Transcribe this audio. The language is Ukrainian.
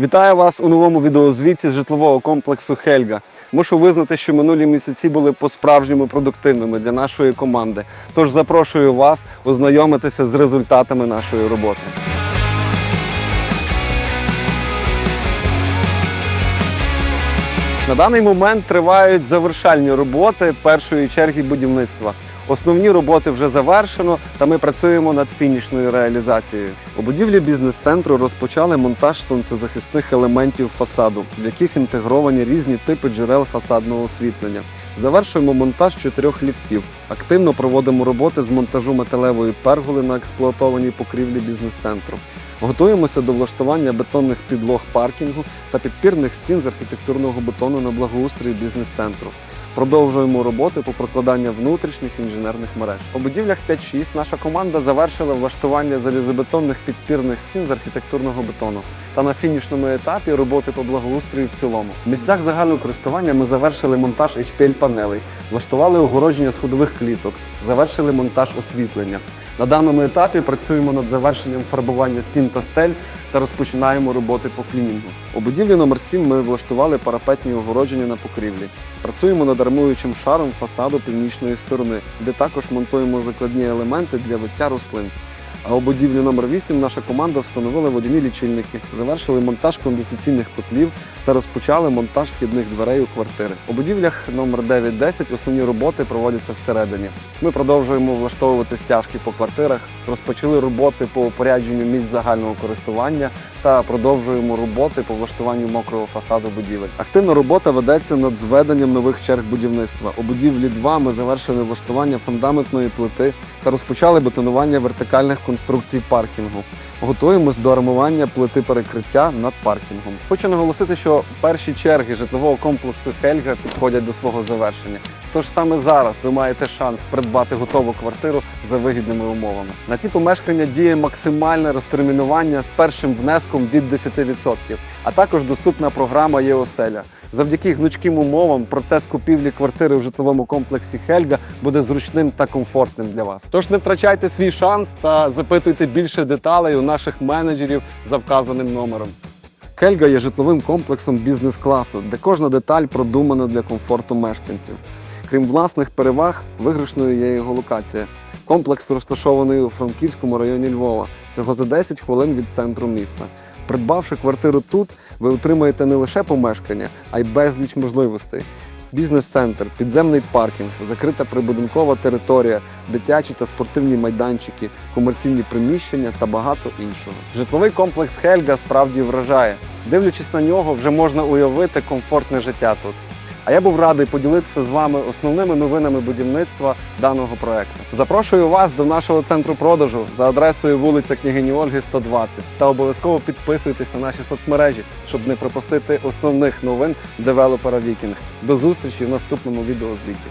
Вітаю вас у новому відеозвіті з житлового комплексу Хельга. Мушу визнати, що минулі місяці були по-справжньому продуктивними для нашої команди. Тож запрошую вас ознайомитися з результатами нашої роботи. На даний момент тривають завершальні роботи першої черги будівництва. Основні роботи вже завершено, та ми працюємо над фінішною реалізацією. У будівлі бізнес-центру розпочали монтаж сонцезахисних елементів фасаду, в яких інтегровані різні типи джерел фасадного освітлення. Завершуємо монтаж чотирьох ліфтів. Активно проводимо роботи з монтажу металевої перголи на експлуатованій покрівлі бізнес-центру. Готуємося до влаштування бетонних підлог паркінгу та підпірних стін з архітектурного бетону на благоустрої бізнес-центру. Продовжуємо роботи по прокладанню внутрішніх інженерних мереж. У будівлях 5-6 наша команда завершила влаштування залізобетонних підпірних стін з архітектурного бетону. Та на фінішному етапі роботи по благоустрою в цілому. В місцях загального користування ми завершили монтаж HPL-панелей, влаштували огородження сходових кліток, завершили монтаж освітлення. На даному етапі працюємо над завершенням фарбування стін та стель та розпочинаємо роботи по клінінгу. У будівлі номер 7 ми влаштували парапетні огородження на покрівлі. Працюємо над армуючим шаром фасаду північної сторони, де також монтуємо закладні елементи для виття рослин. А у будівлі номер 8 наша команда встановила водяні лічильники, завершили монтаж конденсаційних котлів та розпочали монтаж вхідних дверей у квартири. У будівлях номер 9-10 основні роботи проводяться всередині. Ми продовжуємо влаштовувати стяжки по квартирах, розпочали роботи по опорядженню місць загального користування та продовжуємо роботи по влаштуванню мокрого фасаду будівель. Активна робота ведеться над зведенням нових черг будівництва. У будівлі 2 ми завершили влаштування фундаментної плити та розпочали бетонування вертикальних конструкцій паркінгу. Готуємось до армування плити перекриття над паркінгом. Хочу наголосити, що перші черги житлового комплексу Хельга підходять до свого завершення. Тож саме зараз ви маєте шанс придбати готову квартиру за вигідними умовами. На ці помешкання діє максимальне розтермінування з першим внеском від 10%, а також доступна програма ЄОселя. Завдяки гнучким умовам процес купівлі квартири в житловому комплексі Хельга буде зручним та комфортним для вас. Тож не втрачайте свій шанс та запитуйте більше деталей у наших менеджерів за вказаним номером. Хельга є житловим комплексом бізнес-класу, де кожна деталь продумана для комфорту мешканців. Крім власних переваг, виграшною є його локація. Комплекс розташований у Франківському районі Львова, всього за 10 хвилин від центру міста. Придбавши квартиру тут, ви отримаєте не лише помешкання, а й безліч можливостей. Бізнес-центр, підземний паркінг, закрита прибудинкова територія, дитячі та спортивні майданчики, комерційні приміщення та багато іншого. Житловий комплекс Хельга справді вражає. Дивлячись на нього, вже можна уявити комфортне життя тут. А я був радий поділитися з вами основними новинами будівництва даного проекту. Запрошую вас до нашого центру продажу за адресою вулиця Княгині Ольги 120 та обов'язково підписуйтесь на наші соцмережі, щоб не пропустити основних новин девелопера Вікінг. До зустрічі в наступному відеозвіті.